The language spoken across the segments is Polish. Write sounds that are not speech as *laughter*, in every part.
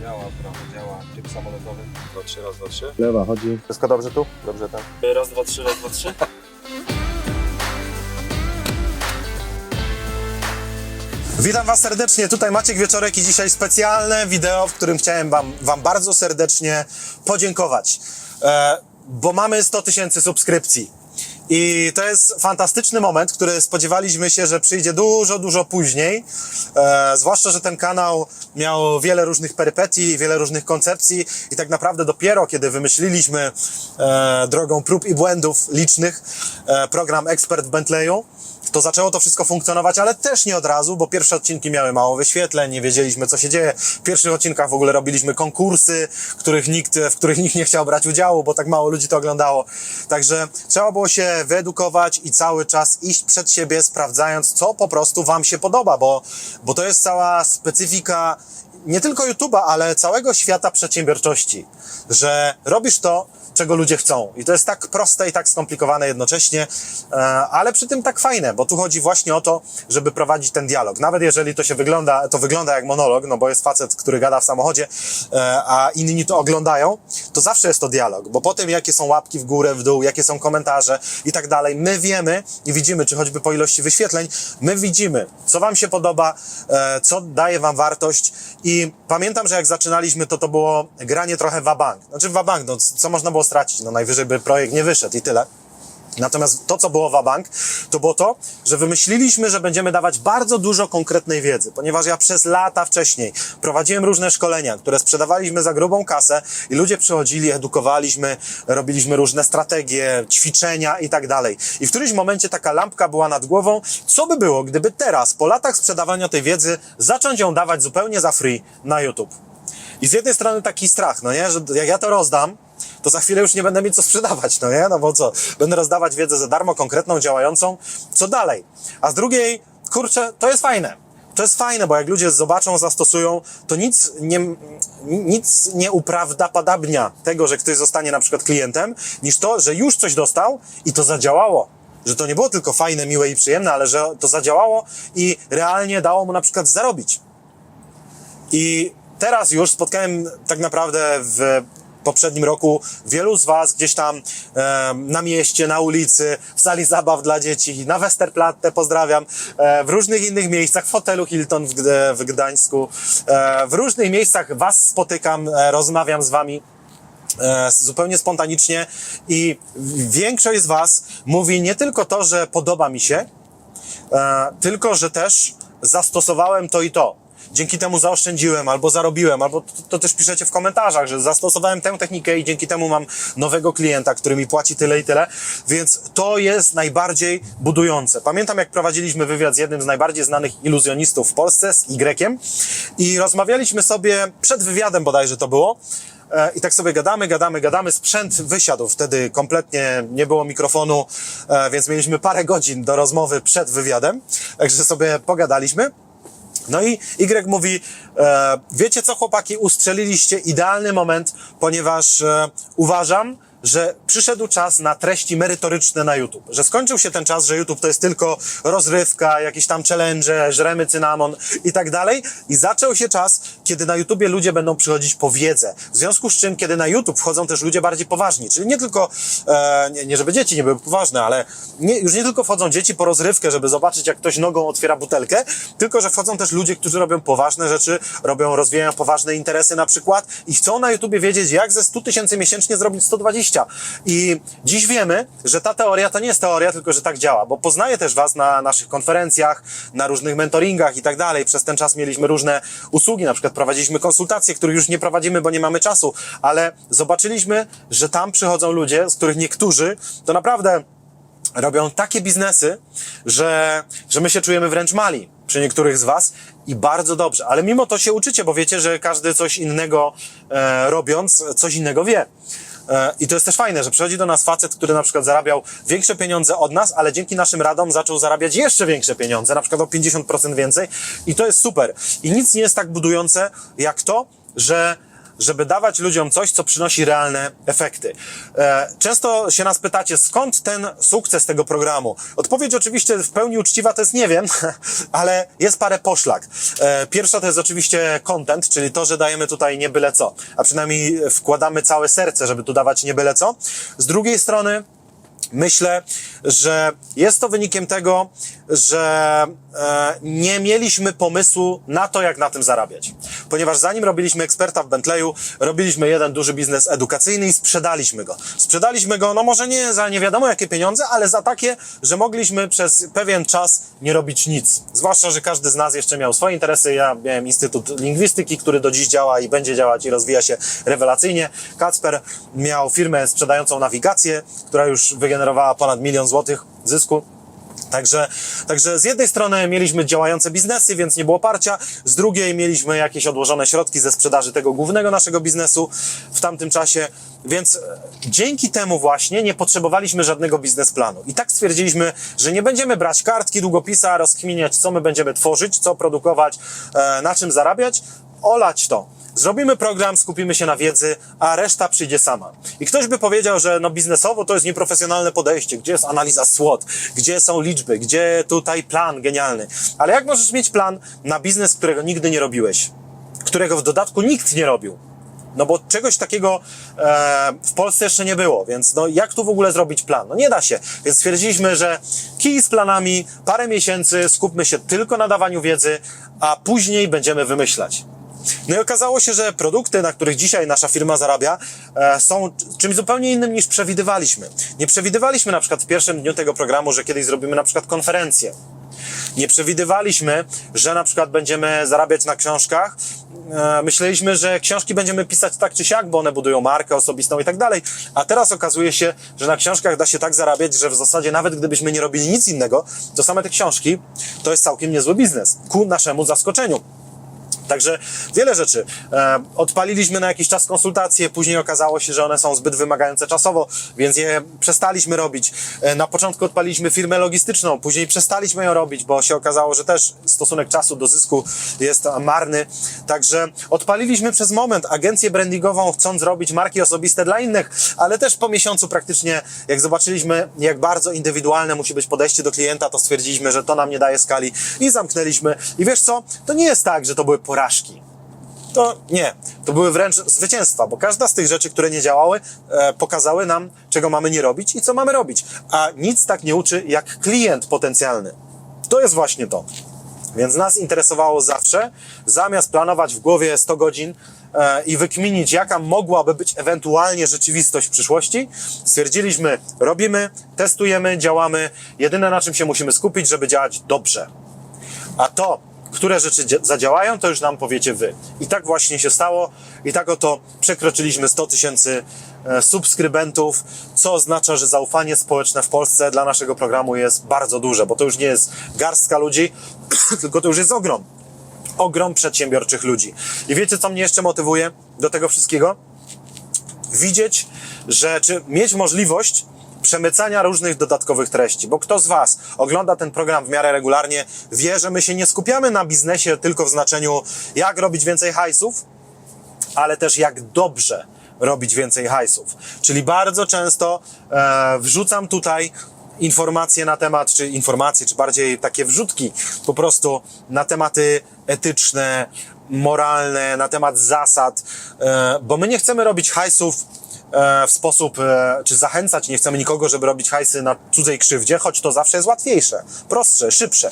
działa, prawo działa, tryb samolotowy. Dwa, trzy, raz, dwa, trzy. Lewa chodzi. Wszystko dobrze tu? Dobrze tam. Raz, dwa, trzy, raz, dwa, trzy. *laughs* Witam Was serdecznie, tutaj Maciek Wieczorek i dzisiaj specjalne wideo, w którym chciałem Wam, wam bardzo serdecznie podziękować, e, bo mamy 100 tysięcy subskrypcji. I to jest fantastyczny moment, który spodziewaliśmy się, że przyjdzie dużo, dużo później. E, zwłaszcza, że ten kanał miał wiele różnych perypetii, wiele różnych koncepcji i tak naprawdę dopiero kiedy wymyśliliśmy e, drogą prób i błędów licznych e, program Ekspert w Bentleyu, to zaczęło to wszystko funkcjonować, ale też nie od razu, bo pierwsze odcinki miały mało wyświetleń, nie wiedzieliśmy co się dzieje. W pierwszych odcinkach w ogóle robiliśmy konkursy, których nikt, w których nikt nie chciał brać udziału, bo tak mało ludzi to oglądało. Także trzeba było się wyedukować i cały czas iść przed siebie, sprawdzając, co po prostu Wam się podoba, bo, bo to jest cała specyfika nie tylko YouTube'a, ale całego świata przedsiębiorczości, że robisz to, czego ludzie chcą. I to jest tak proste i tak skomplikowane jednocześnie, e, ale przy tym tak fajne, bo tu chodzi właśnie o to, żeby prowadzić ten dialog. Nawet jeżeli to się wygląda, to wygląda jak monolog, no bo jest facet, który gada w samochodzie, e, a inni to oglądają, to zawsze jest to dialog, bo po tym, jakie są łapki w górę, w dół, jakie są komentarze i tak dalej, my wiemy i widzimy, czy choćby po ilości wyświetleń, my widzimy, co wam się podoba, e, co daje wam wartość i pamiętam, że jak zaczynaliśmy, to to było granie trochę wabank. Znaczy wabank, no co można było stracić? No najwyżej by projekt nie wyszedł i tyle. Natomiast to, co było Wabank, to było to, że wymyśliliśmy, że będziemy dawać bardzo dużo konkretnej wiedzy, ponieważ ja przez lata wcześniej prowadziłem różne szkolenia, które sprzedawaliśmy za grubą kasę i ludzie przychodzili, edukowaliśmy, robiliśmy różne strategie, ćwiczenia i tak dalej. I w którymś momencie taka lampka była nad głową, co by było, gdyby teraz, po latach sprzedawania tej wiedzy, zacząć ją dawać zupełnie za free na YouTube. I z jednej strony taki strach, no nie, że jak ja to rozdam, to za chwilę już nie będę mieć co sprzedawać, no nie? No bo co? Będę rozdawać wiedzę za darmo, konkretną, działającą. Co dalej? A z drugiej, kurczę, to jest fajne. To jest fajne, bo jak ludzie zobaczą, zastosują, to nic nie, nic nie uprawdopodobnia tego, że ktoś zostanie na przykład klientem, niż to, że już coś dostał i to zadziałało. Że to nie było tylko fajne, miłe i przyjemne, ale że to zadziałało i realnie dało mu na przykład zarobić. I teraz już spotkałem tak naprawdę w poprzednim roku wielu z Was gdzieś tam e, na mieście, na ulicy, w sali zabaw dla dzieci, na Westerplatte, pozdrawiam, e, w różnych innych miejscach, w hotelu Hilton w, w Gdańsku, e, w różnych miejscach Was spotykam, e, rozmawiam z Wami e, zupełnie spontanicznie i większość z Was mówi nie tylko to, że podoba mi się, e, tylko że też zastosowałem to i to. Dzięki temu zaoszczędziłem, albo zarobiłem, albo to, to też piszecie w komentarzach, że zastosowałem tę technikę i dzięki temu mam nowego klienta, który mi płaci tyle i tyle, więc to jest najbardziej budujące. Pamiętam, jak prowadziliśmy wywiad z jednym z najbardziej znanych iluzjonistów w Polsce, z Y, i rozmawialiśmy sobie przed wywiadem bodajże to było, E, I tak sobie gadamy, gadamy, gadamy. Sprzęt wysiadł wtedy kompletnie, nie było mikrofonu, e, więc mieliśmy parę godzin do rozmowy przed wywiadem. Także sobie pogadaliśmy. No i Y mówi, e, wiecie co chłopaki, ustrzeliliście idealny moment, ponieważ e, uważam, że przyszedł czas na treści merytoryczne na YouTube. Że skończył się ten czas, że YouTube to jest tylko rozrywka, jakieś tam challenge, żremy cynamon i tak dalej. I zaczął się czas, kiedy na YouTubie ludzie będą przychodzić po wiedzę. W związku z czym, kiedy na YouTube wchodzą też ludzie bardziej poważni. Czyli nie tylko, e, nie, nie żeby dzieci nie były poważne, ale nie, już nie tylko wchodzą dzieci po rozrywkę, żeby zobaczyć, jak ktoś nogą otwiera butelkę, tylko, że wchodzą też ludzie, którzy robią poważne rzeczy, robią, rozwijają poważne interesy na przykład i chcą na YouTubie wiedzieć, jak ze 100 tysięcy miesięcznie zrobić 120. I dziś wiemy, że ta teoria to nie jest teoria, tylko że tak działa, bo poznaję też Was na naszych konferencjach, na różnych mentoringach i tak dalej. Przez ten czas mieliśmy różne usługi, na przykład prowadziliśmy konsultacje, których już nie prowadzimy, bo nie mamy czasu, ale zobaczyliśmy, że tam przychodzą ludzie, z których niektórzy to naprawdę robią takie biznesy, że, że my się czujemy wręcz mali przy niektórych z Was i bardzo dobrze, ale mimo to się uczycie, bo wiecie, że każdy coś innego e, robiąc, coś innego wie. E, I to jest też fajne, że przychodzi do nas facet, który na przykład zarabiał większe pieniądze od nas, ale dzięki naszym radom zaczął zarabiać jeszcze większe pieniądze, na przykład o 50% więcej i to jest super. I nic nie jest tak budujące jak to, że żeby dawać ludziom coś, co przynosi realne efekty. E, Często się nas pytacie, skąd ten sukces tego programu? Odpowiedź oczywiście w pełni uczciwa to jest nie wiem, *laughs* ale jest parę poszlak. E, Pierwsza to jest oczywiście content, czyli to, że dajemy tutaj nie byle co, a przynajmniej wkładamy całe serce, żeby tu dawać nie byle co. Z drugiej strony, Myślę, że jest to wynikiem tego, że e, nie mieliśmy pomysłu na to, jak na tym zarabiać. Ponieważ zanim robiliśmy eksperta w Bentleyu, robiliśmy jeden duży biznes edukacyjny i sprzedaliśmy go. Sprzedaliśmy go, no może nie za nie wiadomo jakie pieniądze, ale za takie, że mogliśmy przez pewien czas nie robić nic. Zwłaszcza, że każdy z nas jeszcze miał swoje interesy. Ja miałem Instytut Lingwistyki, który do dziś działa i będzie działać i rozwija się rewelacyjnie. Kacper miał firmę sprzedającą nawigację, która już wygenerowała ponad milion złotych zysku. Także, także z jednej strony mieliśmy działające biznesy, więc nie było parcia, z drugiej mieliśmy jakieś odłożone środki ze sprzedaży tego głównego naszego biznesu w tamtym czasie, więc e, dzięki temu właśnie nie potrzebowaliśmy żadnego biznesplanu. I tak stwierdziliśmy, że nie będziemy brać kartki, długopisa, rozkminiać, co my będziemy tworzyć, co produkować, e, na czym zarabiać, olać to. Zrobimy program, skupimy się na wiedzy, a reszta przyjdzie sama. I ktoś by powiedział, że no biznesowo to jest nieprofesjonalne podejście, gdzie jest analiza SWOT, gdzie są liczby, gdzie tutaj plan genialny. Ale jak możesz mieć plan na biznes, którego nigdy nie robiłeś? Którego w dodatku nikt nie robił? No bo czegoś takiego e, w Polsce jeszcze nie było, więc no jak tu w ogóle zrobić plan? No nie da się. Więc stwierdziliśmy, że kij z planami, parę miesięcy, skupmy się tylko na dawaniu wiedzy, a później będziemy wymyślać. No i okazało się, że produkty, na których dzisiaj nasza firma zarabia, e, są czymś zupełnie innym niż przewidywaliśmy. Nie przewidywaliśmy na przykład w pierwszym dniu tego programu, że kiedyś zrobimy na przykład konferencję. Nie przewidywaliśmy, że na przykład będziemy zarabiać na książkach. E, Myśleliśmy, że książki będziemy pisać tak czy siak, bo one budują markę osobistą i tak dalej. A teraz okazuje się, że na książkach da się tak zarabiać, że w zasadzie nawet gdybyśmy nie robili nic innego, to same te książki to jest całkiem niezły biznes. Ku naszemu zaskoczeniu. Także wiele rzeczy. E, odpaliliśmy na jakiś czas konsultacje, później okazało się, że one są zbyt wymagające czasowo, więc je przestaliśmy robić. E, na początku odpaliliśmy firmę logistyczną, później przestaliśmy ją robić, bo się okazało, że też stosunek czasu do zysku jest marny. Także odpaliliśmy przez moment agencję brandingową, chcąc zrobić marki osobiste dla innych, ale też po miesiącu praktycznie, jak zobaczyliśmy, jak bardzo indywidualne musi być podejście do klienta, to stwierdziliśmy, że to nam nie daje skali i zamknęliśmy. I wiesz co? To nie jest tak, że to były porażki. To nie, to były wręcz zwycięstwa, bo każda z tych rzeczy, które nie działały, e, pokazały nam, czego mamy nie robić i co mamy robić. A nic tak nie uczy jak klient potencjalny. To jest właśnie to. Więc nas interesowało zawsze, zamiast planować w głowie 100 godzin e, i wykminić, jaka mogłaby być ewentualnie rzeczywistość w przyszłości, stwierdziliśmy, robimy, testujemy, działamy. Jedyne na czym się musimy skupić, żeby działać dobrze. A to, które rzeczy dzia- zadziałają, to już nam powiecie wy. I tak właśnie się stało. I tak oto przekroczyliśmy 100 tysięcy e, subskrybentów, co oznacza, że zaufanie społeczne w Polsce dla naszego programu jest bardzo duże, bo to już nie jest garstka ludzi, *clears throat* tylko to już jest ogrom. Ogrom przedsiębiorczych ludzi. I wiecie, co mnie jeszcze motywuje do tego wszystkiego? widzieć, że czy mieć możliwość przemycania różnych dodatkowych treści, bo kto z Was ogląda ten program w miarę regularnie, wie, że my się nie skupiamy na biznesie tylko w znaczeniu jak robić więcej hajsów, ale też jak dobrze robić więcej hajsów. Czyli bardzo często e, wrzucam tutaj informacje na temat, czy informacje, czy bardziej takie wrzutki po prostu na tematy etyczne, moralne, na temat zasad, e, bo my nie chcemy robić hajsów w sposób, e, czy zachęcać, nie chcemy nikogo, żeby robić hajsy na cudzej krzywdzie, choć to zawsze jest łatwiejsze, prostsze, szybsze.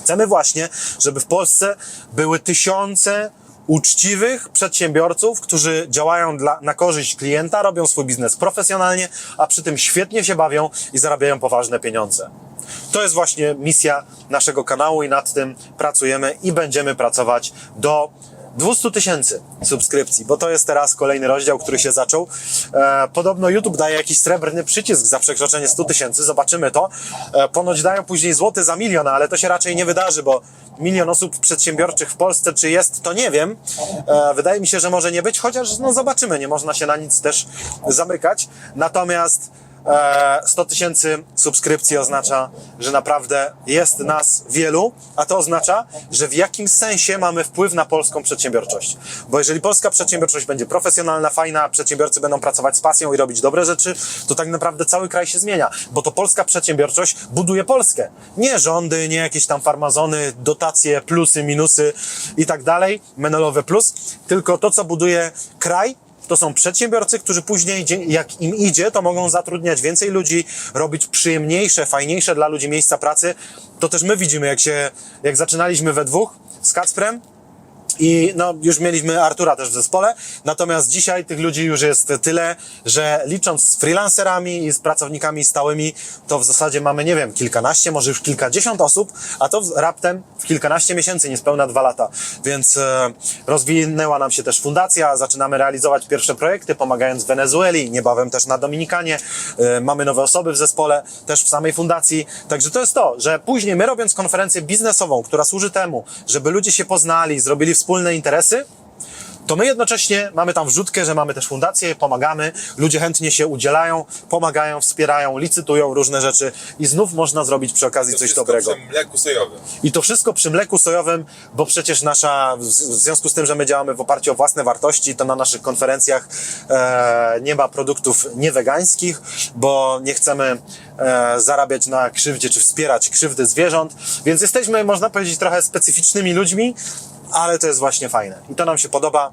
Chcemy właśnie, żeby w Polsce były tysiące uczciwych przedsiębiorców, którzy działają dla, na korzyść klienta, robią swój biznes profesjonalnie, a przy tym świetnie się bawią i zarabiają poważne pieniądze. To jest właśnie misja naszego kanału i nad tym pracujemy i będziemy pracować do 200 tysięcy subskrypcji, bo to jest teraz kolejny rozdział, który się zaczął. E, podobno YouTube daje jakiś srebrny przycisk za przekroczenie 100 tysięcy, zobaczymy to. E, ponoć dają później złoty za milion, ale to się raczej nie wydarzy, bo milion osób przedsiębiorczych w Polsce, czy jest, to nie wiem. E, wydaje mi się, że może nie być, chociaż no zobaczymy, nie można się na nic też zamykać. Natomiast 100 tysięcy subskrypcji oznacza, że naprawdę jest nas wielu, a to oznacza, że w jakimś sensie mamy wpływ na polską przedsiębiorczość. Bo jeżeli polska przedsiębiorczość będzie profesjonalna, fajna, przedsiębiorcy będą pracować z pasją i robić dobre rzeczy, to tak naprawdę cały kraj się zmienia, bo to polska przedsiębiorczość buduje Polskę. Nie rządy, nie jakieś tam farmazony, dotacje, plusy, minusy i tak dalej, menelowe plus, tylko to, co buduje kraj, to są przedsiębiorcy, którzy później, jak im idzie, to mogą zatrudniać więcej ludzi, robić przyjemniejsze, fajniejsze dla ludzi miejsca pracy. To też my widzimy, jak się, jak zaczynaliśmy we dwóch z Kacprem, i no, już mieliśmy Artura też w zespole, natomiast dzisiaj tych ludzi już jest tyle, że licząc z freelancerami i z pracownikami stałymi, to w zasadzie mamy, nie wiem, kilkanaście, może już kilkadziesiąt osób, a to raptem w kilkanaście miesięcy, niespełna dwa lata. Więc e, rozwinęła nam się też fundacja, zaczynamy realizować pierwsze projekty, pomagając w Wenezueli, niebawem też na Dominikanie. E, mamy nowe osoby w zespole, też w samej fundacji. Także to jest to, że później my robiąc konferencję biznesową, która służy temu, żeby ludzie się poznali, zrobili wspólne interesy, to my jednocześnie mamy tam wrzutkę, że mamy też fundację, pomagamy, ludzie chętnie się udzielają, pomagają, wspierają, licytują różne rzeczy i znów można zrobić przy okazji To coś dobrego. przy mleku sojowym. I to wszystko przy mleku sojowym, bo przecież nasza, w w związku z tym, że my działamy w oparciu o własne wartości, to na naszych konferencjach e, nie ma produktów niewegańskich, bo nie chcemy e, zarabiać na krzywdzie, czy wspierać krzywdy zwierząt, więc jesteśmy, można powiedzieć, trochę specyficznymi ludźmi, ale to jest właśnie fajne. I to nam się podoba,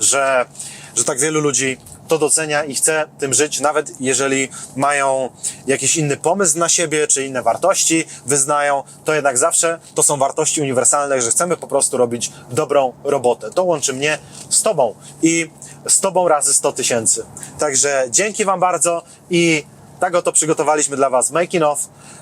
że, że tak wielu ludzi to docenia i chce tym żyć, nawet jeżeli mają jakiś inny pomysł na siebie, czy inne wartości wyznają, to jednak zawsze to są wartości uniwersalne, że chcemy po prostu robić dobrą robotę. To łączy mnie z Tobą i z Tobą razy 100 tysięcy. Także dzięki Wam bardzo i tak oto przygotowaliśmy dla Was making of,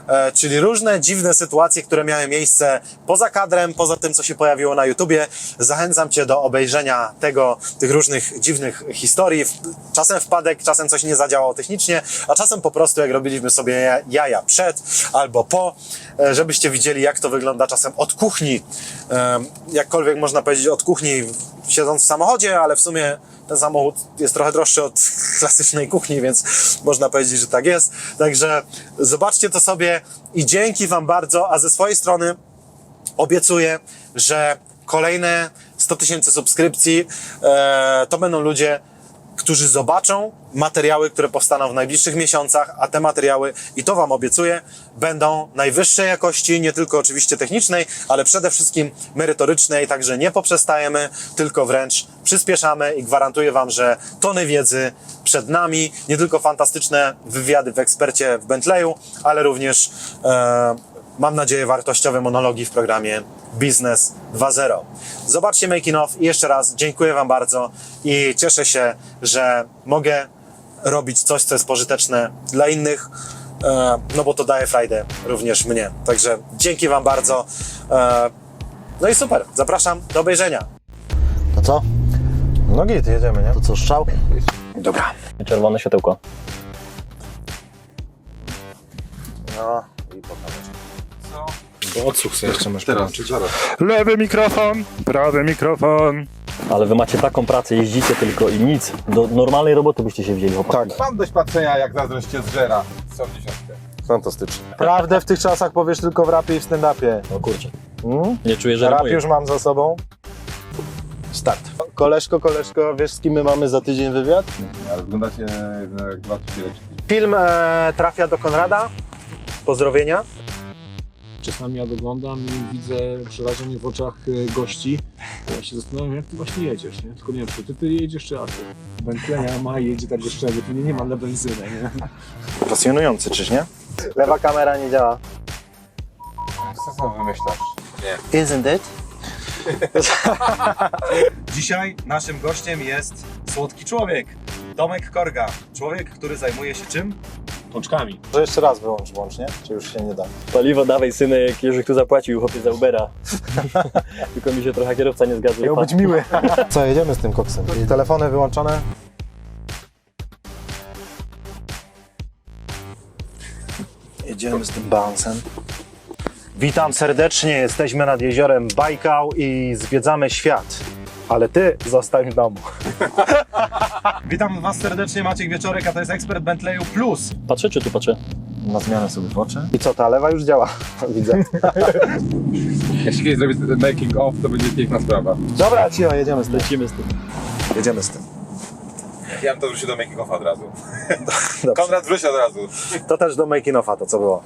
e, czyli różne dziwne sytuacje, które miały miejsce poza kadrem, poza tym, co się pojawiło na YouTubie. Zachęcam Cię do obejrzenia tego, tych różnych dziwnych historii. Czasem wpadek, czasem coś nie zadziałało technicznie, a czasem po prostu jak robiliśmy sobie ja- jaja przed albo po, e, żebyście widzieli, jak to wygląda czasem od kuchni. E, Jakkolwiek można powiedzieć od kuchni, siedząc w samochodzie, ale w sumie ten samochód jest trochę droższy od *laughs* klasycznej kuchni, więc można powiedzieć, że tak jest. Także zobaczcie to sobie i dzięki Wam bardzo, a ze swojej strony obiecuję, że kolejne 100 tysięcy subskrypcji e, to będą ludzie, którzy zobaczą materiały, które powstaną w najbliższych miesiącach, a te materiały, i to Wam obiecuję, będą najwyższej jakości, nie tylko oczywiście technicznej, ale przede wszystkim merytorycznej, także nie poprzestajemy, tylko wręcz przyspieszamy i gwarantuję Wam, że tony wiedzy przed nami, nie tylko fantastyczne wywiady w ekspercie w Bentleyu, ale również e, mam nadzieję, wartościowe monologi w programie Biznes 2.0. Zobaczcie Making Of i jeszcze raz dziękuję Wam bardzo i cieszę się, że mogę robić coś, co jest pożyteczne dla innych, e, no bo to daje frajdę również mnie. Także dzięki Wam bardzo. E, No i super, zapraszam do obejrzenia. To co? No git, jedziemy, nie? To co, strzał? Dobra. Czerwone światełko. No i pokażę. To odsłuch sobie jeszcze masz Teraz, zaraz. Lewy mikrofon, prawy mikrofon. Ale wy macie taką pracę, jeździcie tylko i nic. Do normalnej roboty byście się wzięli, chłopaki. Tak. Mam doświadczenia, jak zazdrość cię zżera. Są dziesiątkę. Fantastycznie. Prawdę w tych czasach powiesz tylko w rapie i w stand-upie. No kurczę. Mm? Nie czuję, że Rap już mam za sobą. Start. Koleżko, koleżko, wiesz z kim my mamy za tydzień wywiad? Ale wyglądacie jak dwa tysiące. Film e, trafia do Konrada. Pozdrowienia. Czasami ja doglądam i widzę przerażenie w oczach e, gości. Ja się zastanawiam, jak ty właśnie jedziesz, nie? Tylko nie wiem, czy ty, ty jedziesz, czy Artur. Bentley'a ma jedzie tak szczęścia, tu nie, nie ma na benzynę, nie? Pasjonujący, czyż nie? Lewa kamera nie działa. Co sam wymyślasz? Isn't it? *laughs* Dzisiaj naszym gościem jest słodki człowiek. Tomek Korga. Człowiek, który zajmuje się czym? Pączkami. Że jeszcze raz wyłącz włącznie, czy już się nie da? Paliwo dawaj synek, Jerzyk tu zapłacił chłopie za Ubera. *laughs* tylko mi się trochę kierowca nie zgadza. Miał być miły. *laughs* Co, jedziemy z tym koksem? Telefony wyłączone? Jedziemy z tym bouncem. Witam serdecznie, jesteśmy nad jeziorem Bajkał i zwiedzamy świat. Ale ty zostań w domu. *laughs* Witam Was serdecznie, Maciek Wieczorek, a to jest ekspert Bentleyu Plus. Patrzę czy tu patrzę? Na zmianę sobie w oczy. I co, ta lewa już działa, *laughs* widzę. *laughs* Jeśli kiedyś zrobię making off, to będzie piękna sprawa. Dobra, cicho, jedziemy z tym. Lecimy z tym. Jedziemy z tym. Ja bym to wrócił do making offa od razu. *laughs* Dobrze. Konrad wróci od razu. To też do making offa to, co było.